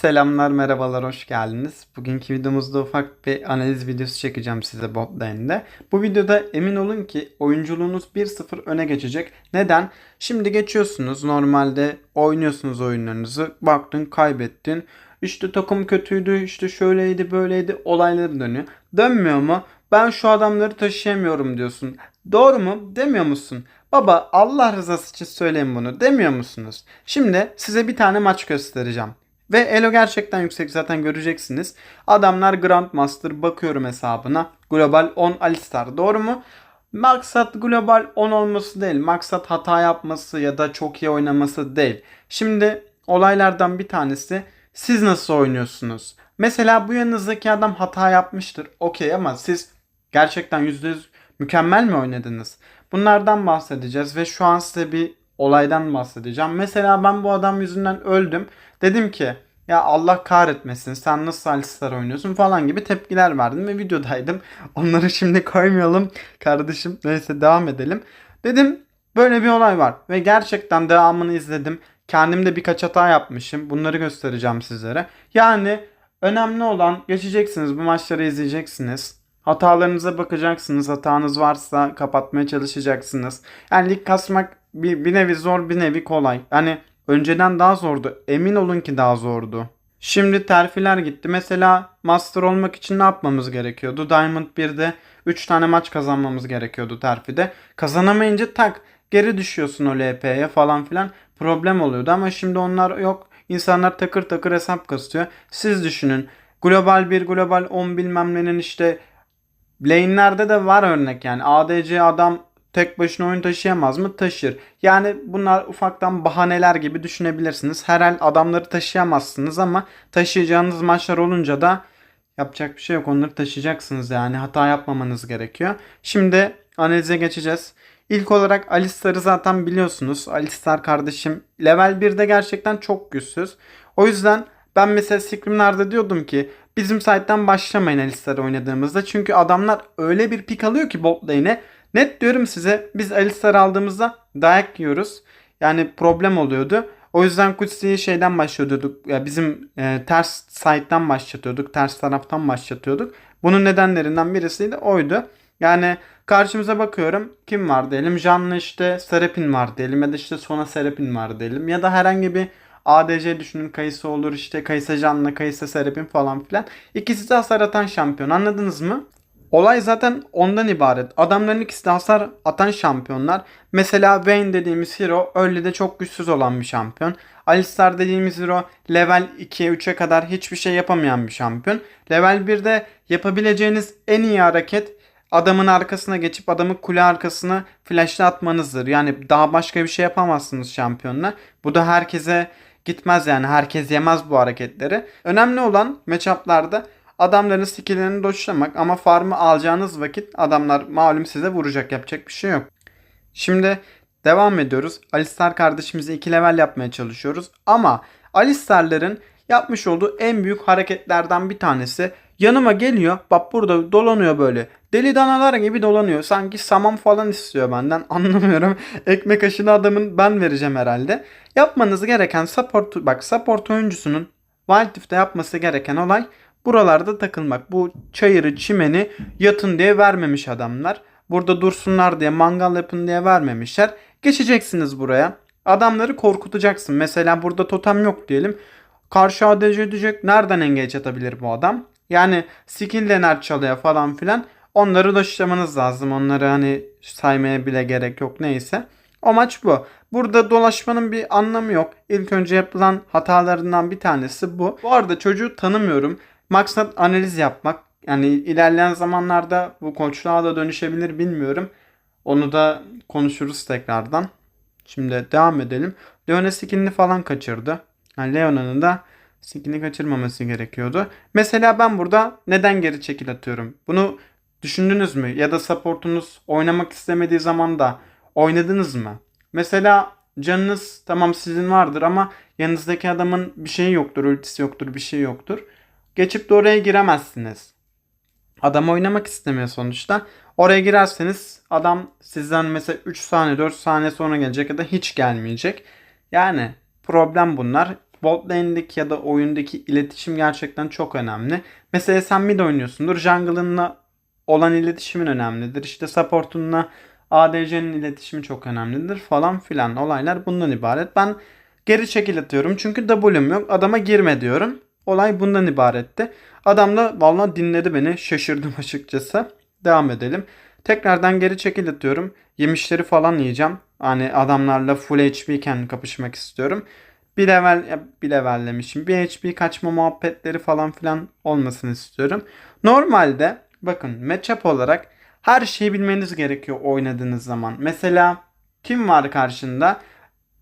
Selamlar, merhabalar, hoş geldiniz. Bugünkü videomuzda ufak bir analiz videosu çekeceğim size bot lane'de. Bu videoda emin olun ki oyunculuğunuz 1-0 öne geçecek. Neden? Şimdi geçiyorsunuz, normalde oynuyorsunuz oyunlarınızı, baktın kaybettin. İşte takım kötüydü, işte şöyleydi, böyleydi, olayları dönüyor. Dönmüyor mu? Ben şu adamları taşıyamıyorum diyorsun. Doğru mu? Demiyor musun? Baba Allah rızası için söyleyin bunu demiyor musunuz? Şimdi size bir tane maç göstereceğim. Ve elo gerçekten yüksek zaten göreceksiniz. Adamlar Grandmaster bakıyorum hesabına. Global 10 Alistar doğru mu? Maksat global 10 olması değil. Maksat hata yapması ya da çok iyi oynaması değil. Şimdi olaylardan bir tanesi siz nasıl oynuyorsunuz? Mesela bu yanınızdaki adam hata yapmıştır. Okey ama siz gerçekten %100 mükemmel mi oynadınız? Bunlardan bahsedeceğiz ve şu an size bir olaydan bahsedeceğim. Mesela ben bu adam yüzünden öldüm. Dedim ki ya Allah kahretmesin sen nasıl Alistar oynuyorsun falan gibi tepkiler verdim ve videodaydım. Onları şimdi koymayalım kardeşim. Neyse devam edelim. Dedim böyle bir olay var ve gerçekten devamını izledim. Kendim de birkaç hata yapmışım. Bunları göstereceğim sizlere. Yani önemli olan geçeceksiniz bu maçları izleyeceksiniz. Hatalarınıza bakacaksınız. Hatanız varsa kapatmaya çalışacaksınız. Yani lig kasmak bir, bir nevi zor bir nevi kolay. Yani önceden daha zordu. Emin olun ki daha zordu. Şimdi terfiler gitti. Mesela master olmak için ne yapmamız gerekiyordu? Diamond 1'de 3 tane maç kazanmamız gerekiyordu terfide. Kazanamayınca tak geri düşüyorsun o LP'ye falan filan. Problem oluyordu ama şimdi onlar yok. İnsanlar takır takır hesap kasıyor. Siz düşünün. Global 1, global 10 bilmem nenin işte lane'lerde de var örnek yani. ADC adam tek başına oyun taşıyamaz mı? Taşır. Yani bunlar ufaktan bahaneler gibi düşünebilirsiniz. Herhal adamları taşıyamazsınız ama taşıyacağınız maçlar olunca da yapacak bir şey yok. Onları taşıyacaksınız yani. Hata yapmamanız gerekiyor. Şimdi analize geçeceğiz. İlk olarak Alistar'ı zaten biliyorsunuz. Alistar kardeşim level 1'de gerçekten çok güçsüz. O yüzden ben mesela scrimlerde diyordum ki bizim site'den başlamayın Alistar'ı oynadığımızda. Çünkü adamlar öyle bir pik alıyor ki bot lane'e. Net diyorum size biz Alistar aldığımızda dayak yiyoruz. Yani problem oluyordu. O yüzden Kutsi'yi şeyden başlatıyorduk. Ya bizim e, ters side'den başlatıyorduk. Ters taraftan başlatıyorduk. Bunun nedenlerinden birisi de oydu. Yani karşımıza bakıyorum. Kim var diyelim. Jan'la işte Serapin var diyelim. Ya da işte Sona Serapin var diyelim. Ya da herhangi bir ADC düşünün. Kayısı olur işte. Kayısı Jan'la Kayısı Serapin falan filan. İkisi de hasar atan şampiyon. Anladınız mı? Olay zaten ondan ibaret. Adamların ikisi de hasar atan şampiyonlar. Mesela Vayne dediğimiz hero early'de çok güçsüz olan bir şampiyon. Alistar dediğimiz hero level 2'ye 3'e kadar hiçbir şey yapamayan bir şampiyon. Level 1'de yapabileceğiniz en iyi hareket adamın arkasına geçip adamı kule arkasına flashla atmanızdır. Yani daha başka bir şey yapamazsınız şampiyonla. Bu da herkese gitmez yani. Herkes yemez bu hareketleri. Önemli olan matchup'larda adamların skilllerini doşlamak ama farmı alacağınız vakit adamlar malum size vuracak yapacak bir şey yok. Şimdi devam ediyoruz. Alistar kardeşimizi 2 level yapmaya çalışıyoruz ama Alistar'ların yapmış olduğu en büyük hareketlerden bir tanesi yanıma geliyor. Bak burada dolanıyor böyle. Deli danalar gibi dolanıyor. Sanki saman falan istiyor benden. Anlamıyorum. Ekmek aşını adamın ben vereceğim herhalde. Yapmanız gereken support bak support oyuncusunun Wild Rift'te yapması gereken olay buralarda takılmak. Bu çayırı çimeni yatın diye vermemiş adamlar. Burada dursunlar diye mangal yapın diye vermemişler. Geçeceksiniz buraya. Adamları korkutacaksın. Mesela burada totem yok diyelim. Karşı ADC diyecek. Nereden engage atabilir bu adam? Yani skill dener çalıyor falan filan. Onları dolaşlamanız lazım. Onları hani saymaya bile gerek yok neyse. O maç bu. Burada dolaşmanın bir anlamı yok. İlk önce yapılan hatalarından bir tanesi bu. Bu arada çocuğu tanımıyorum. Maksat analiz yapmak. Yani ilerleyen zamanlarda bu koçluğa da dönüşebilir bilmiyorum. Onu da konuşuruz tekrardan. Şimdi devam edelim. Leona skinini falan kaçırdı. Yani Leona'nın da skinini kaçırmaması gerekiyordu. Mesela ben burada neden geri çekil atıyorum? Bunu düşündünüz mü? Ya da supportunuz oynamak istemediği zaman da oynadınız mı? Mesela canınız tamam sizin vardır ama yanınızdaki adamın bir şeyi yoktur, ultisi yoktur, bir şey yoktur. Geçip de oraya giremezsiniz. Adam oynamak istemiyor sonuçta. Oraya girerseniz adam sizden mesela 3 saniye 4 saniye sonra gelecek ya da hiç gelmeyecek. Yani problem bunlar. bot lane'deki ya da oyundaki iletişim gerçekten çok önemli. Mesela sen mid oynuyorsundur. Jungle'ınla olan iletişimin önemlidir. İşte supportunla ADC'nin iletişimi çok önemlidir falan filan. Olaylar bundan ibaret. Ben geri çekil atıyorum çünkü W'm yok. Adama girme diyorum. Olay bundan ibaretti. Adam da vallahi dinledi beni. Şaşırdım açıkçası. Devam edelim. Tekrardan geri çekil atıyorum. Yemişleri falan yiyeceğim. Hani adamlarla full HP iken kapışmak istiyorum. Bir level bir levellemişim. Bir HP kaçma muhabbetleri falan filan olmasını istiyorum. Normalde bakın matchup olarak her şeyi bilmeniz gerekiyor oynadığınız zaman. Mesela kim var karşında?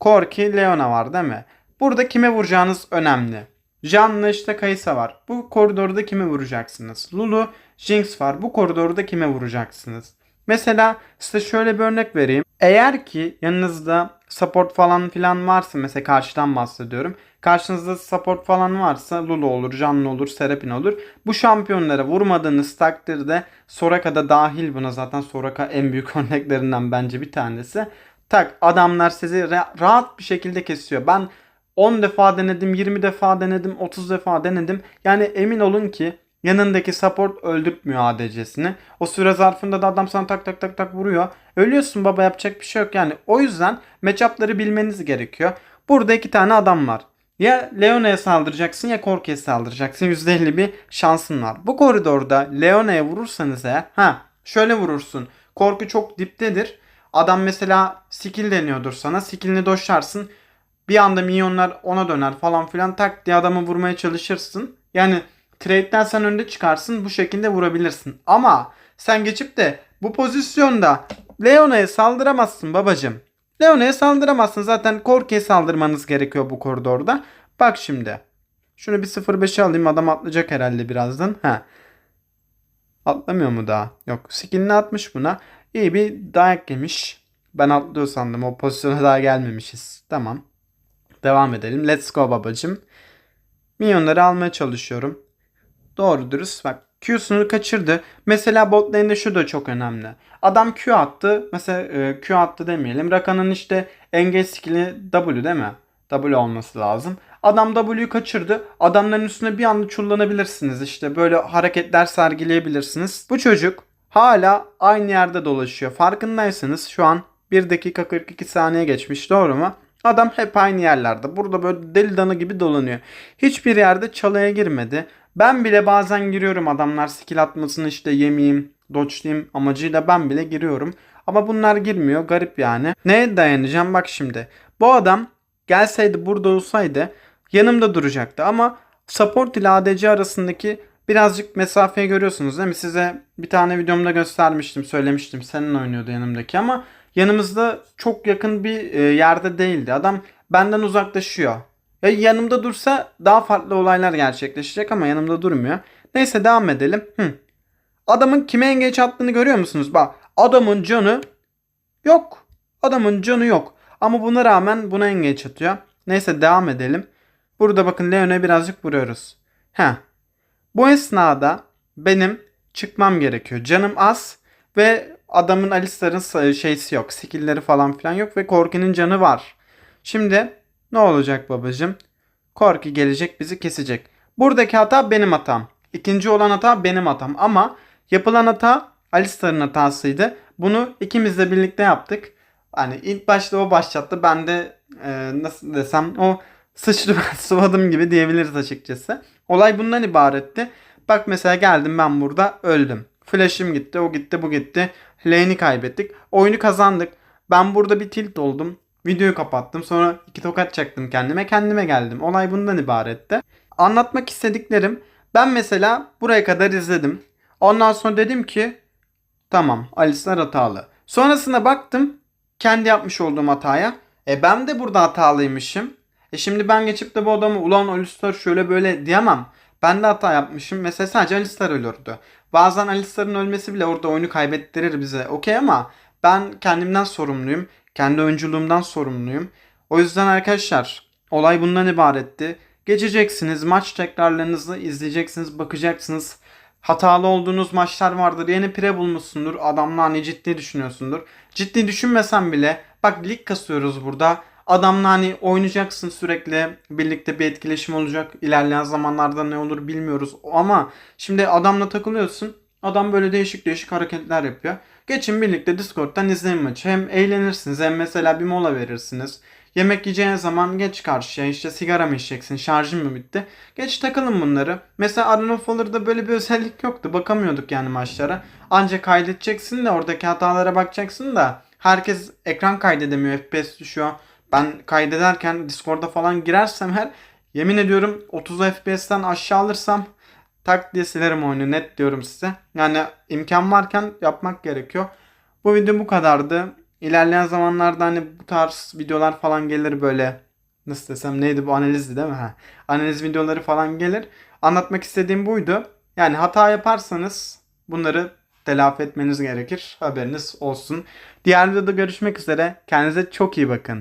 Corki, Leona var değil mi? Burada kime vuracağınız önemli. Jan'la işte Kaysa var. Bu koridorda kime vuracaksınız? Lulu, Jinx var. Bu koridorda kime vuracaksınız? Mesela size şöyle bir örnek vereyim. Eğer ki yanınızda support falan filan varsa mesela karşıdan bahsediyorum. Karşınızda support falan varsa Lulu olur, Janna olur, Serapin olur. Bu şampiyonlara vurmadığınız takdirde Soraka da dahil buna zaten Soraka en büyük örneklerinden bence bir tanesi. Tak adamlar sizi ra- rahat bir şekilde kesiyor. Ben 10 defa denedim, 20 defa denedim, 30 defa denedim. Yani emin olun ki yanındaki support öldürtmüyor ADC'sini. O süre zarfında da adam sana tak tak tak tak vuruyor. Ölüyorsun baba yapacak bir şey yok yani. O yüzden matchup'ları bilmeniz gerekiyor. Burada iki tane adam var. Ya Leona'ya saldıracaksın ya Korki'ye saldıracaksın. %50 bir şansın var. Bu koridorda Leona'ya vurursanız eğer ha şöyle vurursun. Korku çok diptedir. Adam mesela skill deniyordur sana. Skillini doşarsın. Bir anda minyonlar ona döner falan filan tak diye adamı vurmaya çalışırsın. Yani trade'den sen önde çıkarsın bu şekilde vurabilirsin. Ama sen geçip de bu pozisyonda Leona'ya saldıramazsın babacım. Leona'ya saldıramazsın. Zaten Korki'ye saldırmanız gerekiyor bu koridorda. Bak şimdi. Şunu bir 0-5'e alayım. Adam atlayacak herhalde birazdan. Ha. Atlamıyor mu daha? Yok. Skillini atmış buna. İyi bir dayak yemiş. Ben atlıyor sandım. O pozisyona daha gelmemişiz. Tamam. Devam edelim. Let's go babacım. Minyonları almaya çalışıyorum. Doğru dürüst bak Q'sunu kaçırdı. Mesela bot şu da çok önemli. Adam Q attı. Mesela e, Q attı demeyelim. Rakan'ın işte engage skill'i W değil mi? W olması lazım. Adam W'yu kaçırdı. Adamların üstüne bir anda çullanabilirsiniz. İşte böyle hareketler sergileyebilirsiniz. Bu çocuk hala aynı yerde dolaşıyor. Farkındaysanız şu an 1 dakika 42 saniye geçmiş doğru mu? Adam hep aynı yerlerde. Burada böyle deli danı gibi dolanıyor. Hiçbir yerde çalıya girmedi. Ben bile bazen giriyorum adamlar skill atmasını işte yemeyeyim, dodge'layayım amacıyla ben bile giriyorum. Ama bunlar girmiyor. Garip yani. Neye dayanacağım? Bak şimdi. Bu adam gelseydi burada olsaydı yanımda duracaktı. Ama support ile ADC arasındaki birazcık mesafeyi görüyorsunuz değil mi? Size bir tane videomda göstermiştim, söylemiştim. Senin oynuyordu yanımdaki ama yanımızda çok yakın bir e, yerde değildi. Adam benden uzaklaşıyor. Ya yanımda dursa daha farklı olaylar gerçekleşecek ama yanımda durmuyor. Neyse devam edelim. Hı. Adamın kime engage attığını görüyor musunuz? Bak adamın canı yok. Adamın canı yok. Ama buna rağmen buna engage atıyor. Neyse devam edelim. Burada bakın Leon'a birazcık vuruyoruz. Heh. Bu esnada benim çıkmam gerekiyor. Canım az ve adamın Alistar'ın şeysi yok. Skill'leri falan filan yok ve Korki'nin canı var. Şimdi ne olacak babacım? Korki gelecek bizi kesecek. Buradaki hata benim hatam. İkinci olan hata benim hatam. Ama yapılan hata Alistar'ın hatasıydı. Bunu ikimiz de birlikte yaptık. Hani ilk başta o başlattı. Ben de e, nasıl desem o sıçrı sıvadım gibi diyebiliriz açıkçası. Olay bundan ibaretti. Bak mesela geldim ben burada öldüm. Flash'ım gitti, o gitti, bu gitti. Lane'i kaybettik. Oyunu kazandık. Ben burada bir tilt oldum. Videoyu kapattım. Sonra iki tokat çaktım kendime. Kendime geldim. Olay bundan ibaretti. Anlatmak istediklerim. Ben mesela buraya kadar izledim. Ondan sonra dedim ki tamam Alistar hatalı. Sonrasında baktım kendi yapmış olduğum hataya. E ben de burada hatalıymışım. E şimdi ben geçip de bu adamı ulan Alistar şöyle böyle diyemem. Ben de hata yapmışım. Mesela sadece Alistar ölürdü. Bazen Alistar'ın ölmesi bile orada oyunu kaybettirir bize. Okey ama ben kendimden sorumluyum. Kendi oyunculuğumdan sorumluyum. O yüzden arkadaşlar olay bundan ibaretti. Geçeceksiniz maç tekrarlarınızı izleyeceksiniz bakacaksınız. Hatalı olduğunuz maçlar vardır. Yeni pire bulmuşsundur. Adamla hani ciddi düşünüyorsundur. Ciddi düşünmesen bile bak lig kasıyoruz burada. Adamla hani oynayacaksın sürekli birlikte bir etkileşim olacak. İlerleyen zamanlarda ne olur bilmiyoruz. Ama şimdi adamla takılıyorsun. Adam böyle değişik değişik hareketler yapıyor. Geçin birlikte Discord'dan izleyin maçı. Hem eğlenirsiniz hem mesela bir mola verirsiniz. Yemek yiyeceğin zaman geç karşıya işte sigara mı içeceksin şarjın mı bitti. Geç takılın bunları. Mesela Arena of böyle bir özellik yoktu. Bakamıyorduk yani maçlara. Ancak kaydedeceksin de oradaki hatalara bakacaksın da herkes ekran kaydedemiyor. FPS düşüyor. Ben kaydederken Discord'a falan girersem her yemin ediyorum 30 FPS'ten aşağı alırsam tak diye silerim oyunu net diyorum size. Yani imkan varken yapmak gerekiyor. Bu video bu kadardı. İlerleyen zamanlarda hani bu tarz videolar falan gelir böyle nasıl desem neydi bu analizdi değil mi? Ha. Analiz videoları falan gelir. Anlatmak istediğim buydu. Yani hata yaparsanız bunları telafi etmeniz gerekir. Haberiniz olsun. Diğer videoda görüşmek üzere. Kendinize çok iyi bakın.